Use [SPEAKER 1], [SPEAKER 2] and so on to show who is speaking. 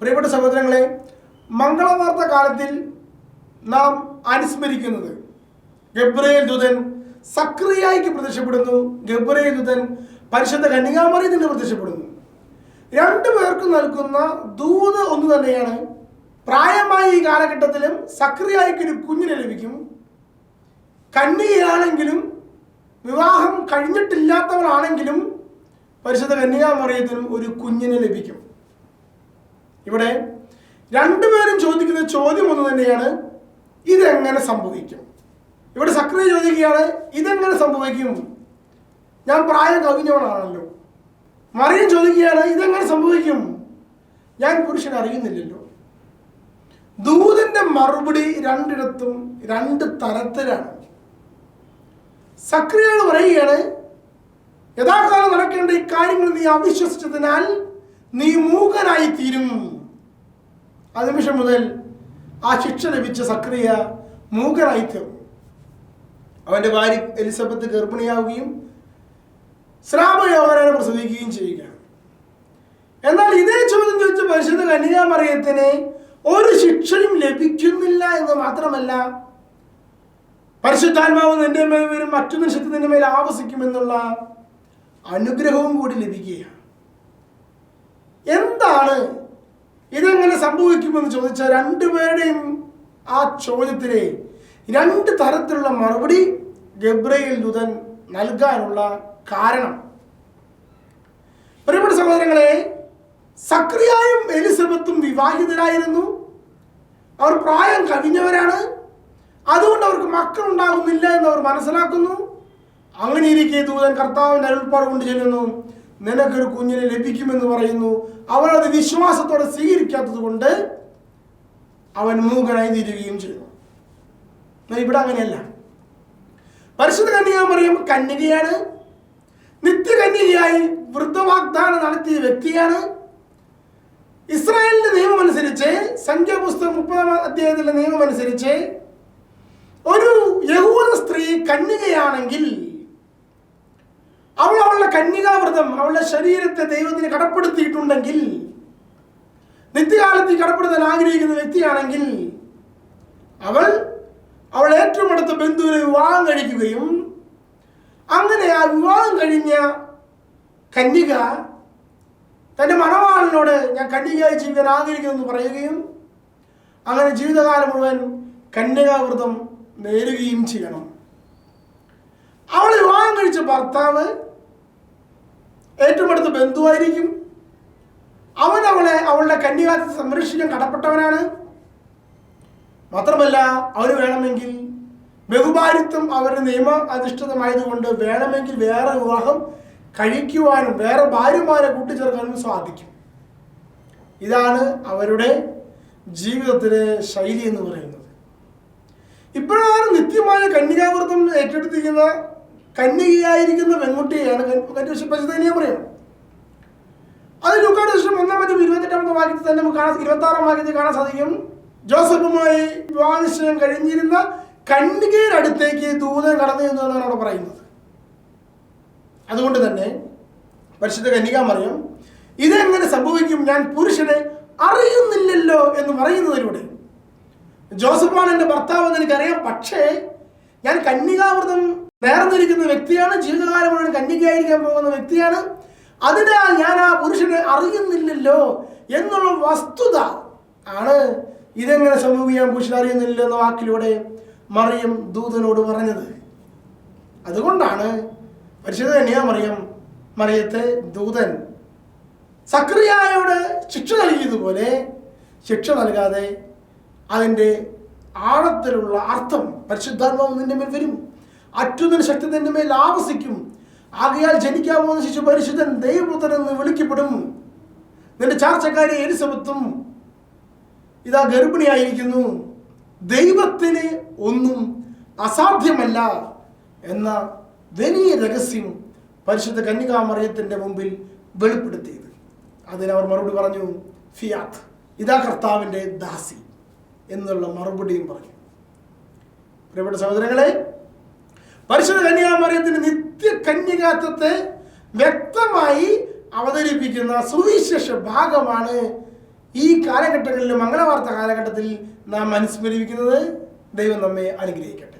[SPEAKER 1] പ്രിയപ്പെട്ട സഹോദരങ്ങളെ മംഗളവാർത്ത കാലത്തിൽ നാം അനുസ്മരിക്കുന്നത് ഗബ്രയേൽ ദൂതൻ സക്രിയായിക്ക് പ്രത്യക്ഷപ്പെടുന്നു. ഗബ്രയേൽ ദൂതൻ പരിശുദ്ധ കന്യകാമറിയത്തിന് പ്രത്യക്ഷപ്പെടുന്നു. രണ്ടു പേർക്കും നൽകുന്ന ദൂത് ഒന്ന് തന്നെയാണ്. പ്രായമായ ഈ കാലഘട്ടത്തിലും സക്രിയായിക്ക് ഒരു കുഞ്ഞിനെ ലഭിക്കും. കന്യകയാണെങ്കിലും വിവാഹം കഴിഞ്ഞിട്ടില്ലാത്തവളാണെങ്കിലും പരിശുദ്ധ കന്യാമറിയത്തിനും ഒരു കുഞ്ഞിനെ ലഭിക്കും. ഇവിടെ രണ്ടുപേരും ചോദിക്കുന്ന ചോദ്യം ഒന്ന് തന്നെയാണ് ഇതെങ്ങനെ സംഭവിക്കും? ഇവിടെ സക്രിയ ചോദിക്കുകയാണ് ഇതെങ്ങനെ സംഭവിക്കും? ഞാൻ പ്രായം കവിഞ്ഞവളാണല്ലോ. മറിയം ചോദിക്കുകയാണ് ഇതെങ്ങനെ സംഭവിക്കും? ഞാൻ പുരുഷൻ അറിയുന്നില്ലല്ലോ. ദൂതന്റെ മറുപടി രണ്ടിടത്തും രണ്ട് തരത്തിലാണ്. സക്രിയകൾ പറയുകയാണ് യഥാകാലം നടക്കേണ്ട ഇക്കാര്യങ്ങൾ കാര്യങ്ങൾ നീ അവിശ്വസിച്ചതിനാൽ നീ മൂകനായി തീരും ആ നിമിഷം മുതൽ ആ ശിക്ഷ ലഭിച്ച സക്രിയ മൂകനായി തീർന്നു അവന്റെ ഭാര്യ എലിസബത്ത് ഗർഭിണിയാവുകയും ശ്രാമയോഹനാനെ പ്രസവിക്കുകയും ചെയ്യുകയാണ് എന്നാൽ ഇതേ ചോദ്യം ചോദിച്ച പരിശുദ്ധ കന്യാമറിയത്തിന് ഒരു ശിക്ഷയും ലഭിക്കുന്നില്ല എന്ന് മാത്രമല്ല പരിശുദ്ധാത്മാവ് നിന്റെ മേൽ വരും മറ്റൊരു ശക്തി നിന്റെ മേൽ ആവസിക്കുമെന്നുള്ള അനുഗ്രഹവും കൂടി ലഭിക്കുകയാണ്. എന്താണ്? ഇതെങ്ങനെ സംഭവിക്കുമെന്ന് ചോദിച്ച രണ്ടുപേരുടെയും ആ ചോദ്യത്തിന് രണ്ട് തരത്തിലുള്ള മറുപടി ഗബ്രയിൽ ദുതൻ നൽകാനുള്ള കാരണം. പ്രിയപ്പെട്ട സഹോദരങ്ങളെ സക്രിയായും എലിസബത്തും വിവാഹിതരായിരുന്നു. അവർ പ്രായം കവിഞ്ഞവരാണ് അതുകൊണ്ട് അവർക്ക് മക്കൾ ഉണ്ടാകുന്നില്ല എന്ന് അവർ മനസ്സിലാക്കുന്നു. അങ്ങനെ ഇരിക്കെ ദൂതൻ കർത്താവിന്റെ അരുൾപ്പാട് കൊണ്ട് ചെല്ലുന്നു. നിനക്കൊരു കുഞ്ഞിനെ ലഭിക്കുമെന്ന് പറയുന്നു. അവൻ അത് വിശ്വാസത്തോടെ സ്വീകരിക്കാത്തത് കൊണ്ട് അവൻ മൂകനായി തീരുകയും ചെയ്യുന്നു. ഇവിടെ അങ്ങനെയല്ല. പരിശുദ്ധ കന്യക മറിയം കന്യകയാണ്. നിത്യകന്യകയായി വൃദ്ധവാഗ്ദാനം നടത്തിയ വ്യക്തിയാണ്. ഇസ്രായേലിന്റെ നിയമം അനുസരിച്ച് സംഖ്യാപുസ്തകം മുപ്പതാം അധ്യായത്തിലെ നിയമം അനുസരിച്ച് ഒരു യഹൂദ സ്ത്രീ കന്യകയാണെങ്കിൽ അവൾ അവളുടെ കന്യകാവ്രതം അവളുടെ ശരീരത്തെ ദൈവത്തിന് കടപ്പെടുത്തിയിട്ടുണ്ടെങ്കിൽ നിത്യകാലത്തിൽ കടപ്പെടുത്താൻ ആഗ്രഹിക്കുന്ന വ്യക്തിയാണെങ്കിൽ അവൾ അവൾ ഏറ്റവും അടുത്ത ബന്ധുവിനെ വിവാഹം കഴിക്കുകയും അങ്ങനെ ആ വിവാഹം കഴിഞ്ഞ കന്യക തന്റെ മണവാളിനോട് ഞാൻ കന്യകയായി ജീവിക്കാൻ ആഗ്രഹിക്കുന്നു എന്ന് പറയുകയും അങ്ങനെ ജീവിതകാലം മുഴുവൻ കന്യകാവ്രതം നേരുകയും ചെയ്യണം. അവൾ വിവാഹം കഴിച്ച ഭർത്താവ് ഏറ്റവും അടുത്ത ബന്ധുവായിരിക്കും. അവൻ അവളെ അവളുടെ കന്യകാത്തെ സംരക്ഷിക്കാൻ കടപ്പെട്ടവനാണ്. മാത്രമല്ല അവർ വേണമെങ്കിൽ ബഹുഭാരിത്വം അവരുടെ നിയമ അധിഷ്ഠിതമായതുകൊണ്ട് വേണമെങ്കിൽ വേറെ വിവാഹം കഴിക്കുവാനും വേറെ ഭാര്യമാരെ കൂട്ടിച്ചേർക്കാനും സാധിക്കും. ഇതാണ് അവരുടെ ജീവിതത്തിലെ ശൈലി എന്ന് പറയുന്നത്. ഇപ്രകാരം നിത്യമായ കന്യകാവൃത്തം ഏറ്റെടുത്തിരിക്കുന്ന കന്യകയായിരിക്കുന്ന പെൺകുട്ടിയെയാണ് പരിശുദ്ധനിയെ പറയാം. അത് ലൂക്കാട് ഒന്നാം ഒന്നാമത്തെ ഇരുപത്തെട്ടാമത്തെ വാക്യത്തിൽ തന്നെ നമുക്ക് കാണാൻ ഇരുപത്തി ആറാം വാക്യത്തിൽ കാണാൻ സാധിക്കും. ജോസഫുമായി വിവാഹനിശ്ചയം കഴിഞ്ഞിരുന്ന കന്യകയുടെ അടുത്തേക്ക് ദൂതൻ കടന്നു ചെന്നു എന്നാണ് അവിടെ പറയുന്നത്. അതുകൊണ്ട് തന്നെ പരിശുദ്ധ കന്യക പറയും ഇതെങ്ങനെ സംഭവിക്കും? ഞാൻ പുരുഷനെ അറിയുന്നില്ലല്ലോ എന്ന് പറയുന്നതിലൂടെ. ജോസഫാണ് എന്റെ ഭർത്താവ് എന്ന് എനിക്കറിയാം. പക്ഷേ ഞാൻ കന്യകാവൃതം നേർന്നിരിക്കുന്ന വ്യക്തിയാണ് ജീവിതകാലം മുഴുവൻ കന്യകയായിരിക്കാൻ പോകുന്ന വ്യക്തിയാണ്. അതിനാൽ ഞാൻ ആ പുരുഷനെ അറിയുന്നില്ലല്ലോ എന്നുള്ള വസ്തുത ആണ് ഇതെങ്ങനെ സംഭവിക്കാൻ പുരുഷൻ അറിയുന്നില്ല എന്ന വാക്കിലൂടെ മറിയം ദൂതനോട് പറഞ്ഞത്. അതുകൊണ്ടാണ് പരിശുദ്ധ കന്യാ മറിയം മറിയത്തെ ദൂതൻ സക്രിയായോട് ശിക്ഷ നൽകിയതുപോലെ ശിക്ഷ നൽകാതെ അതിന്റെ ആഴത്തിലുള്ള അർത്ഥം പരിശുദ്ധാത്മാവ് നിന്റെ മേൽ വരും. അത്യുന്നത ശക്തി നിന്റെ മേൽ ആവസിക്കും. ആകയാൽ ജനിക്കാൻ പോകുന്ന ശിശു പരിശുദ്ധൻ ദൈവപുത്രൻ എന്ന് വിളിക്കപ്പെടും. നിന്റെ ചാർച്ചക്കാരി എലിസബത്തും ഇതാ ഗർഭിണിയായിരിക്കുന്നു. ദൈവത്തിന് ഒന്നും അസാധ്യമല്ല എന്ന വലിയ രഹസ്യം പരിശുദ്ധ കന്യകാമറിയത്തിന്റെ മുമ്പിൽ വെളിപ്പെടുത്തിയത്. അതിനവർ മറുപടി പറഞ്ഞു ഫിയാത്ത് ഇതാ കർത്താവിന്റെ ദാസി എന്നുള്ള മറുപടിയും പറഞ്ഞു. പ്രിയപ്പെട്ട സഹോദരങ്ങളെ പരിശുദ്ധ കന്യാമറിയത്തിന്റെ നിത്യ കന്യകാത്വത്തെ വ്യക്തമായി അവതരിപ്പിക്കുന്ന സുവിശേഷ ഭാഗമാണ് ഈ കാലഘട്ടങ്ങളിൽ മംഗളവാർത്ത കാലഘട്ടത്തിൽ നാം അനുസ്മരിക്കുന്നത് ദൈവം നമ്മെ അനുഗ്രഹിക്കട്ടെ.